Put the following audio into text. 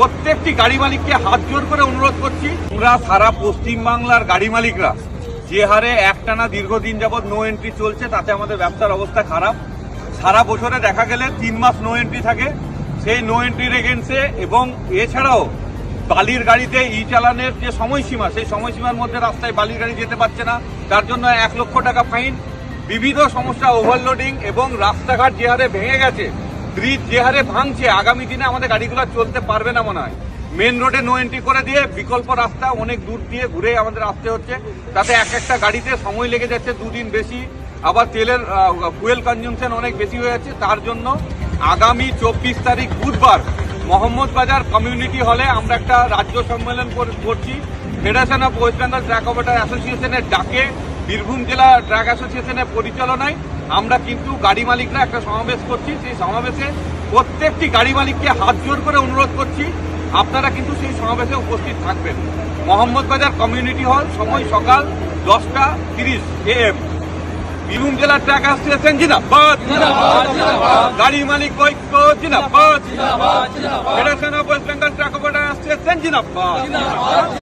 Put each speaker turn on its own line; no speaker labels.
প্রত্যেকটি গাড়ি মালিককে হাত জোর করে অনুরোধ করছি আমরা সারা পশ্চিম বাংলার গাড়ি মালিকরা, যে হারে একটানা দীর্ঘদিন যাবৎ নো এন্ট্রি চলছে, তাতে আমাদের ব্যবসার অবস্থা খারাপ। সারা বছরে দেখা গেলে তিন মাস নো এন্ট্রি থাকে। সেই নো এন্ট্রির এগেন্সে এবং এছাড়াও বালির গাড়িতে ই চালানের যে সময়সীমা, সেই সময়সীমার মধ্যে রাস্তায় বালির গাড়ি যেতে পারছে না। তার জন্য এক লক্ষ টাকা ফাইন বিবিধ সমস্যা ওভারলোডিং এবং রাস্তাঘাট যে হারে ভেঙে গেছে ব্রিজ যে হারে ভাঙছে, আগামী দিনে আমাদের গাড়িগুলো চলতে পারবে না মনে হয়। মেন রোডে নো এন্ট্রি করে দিয়ে বিকল্প রাস্তা অনেক দূর দিয়ে ঘুরে আমাদের আসতে হচ্ছে। তাতে এক একটা গাড়িতে সময় লেগে যাচ্ছে দুদিন বেশি। আবার তেলের ফুয়েল কনজামশন অনেক বেশি হয়ে যাচ্ছে। তার জন্য আগামী চব্বিশ তারিখ বুধবার মোহাম্মদ বাজার কমিউনিটি হলে আমরা একটা রাজ্য সম্মেলন করছি। Federation of West Bengal truck operator অ্যাসোসিয়েশনের ডাকে বীরভূম জেলা ট্র্যাক অ্যাসোসিয়েশনের পরিচালনায় আমরা কিন্তু গাড়ি মালিকরা একটা সমাবেশ করছি। সেই সমাবেশে প্রত্যেকটি গাড়ি মালিককে হাত জোর করে অনুরোধ করছি আপনারা কিন্তু সেই সমাবেশে উপস্থিত থাকবেন। মোহাম্মদ বাজার কমিউনিটি হল সময় সকাল দশটা তিরিশ এএম বীরভূম জেলা ট্র্যাক অ্যাসোসিয়েশন জিনাবাদ গাড়ি মালিক ঐক্য জিনাবাদ federation of West Bengal truck operator association জিনাবাদ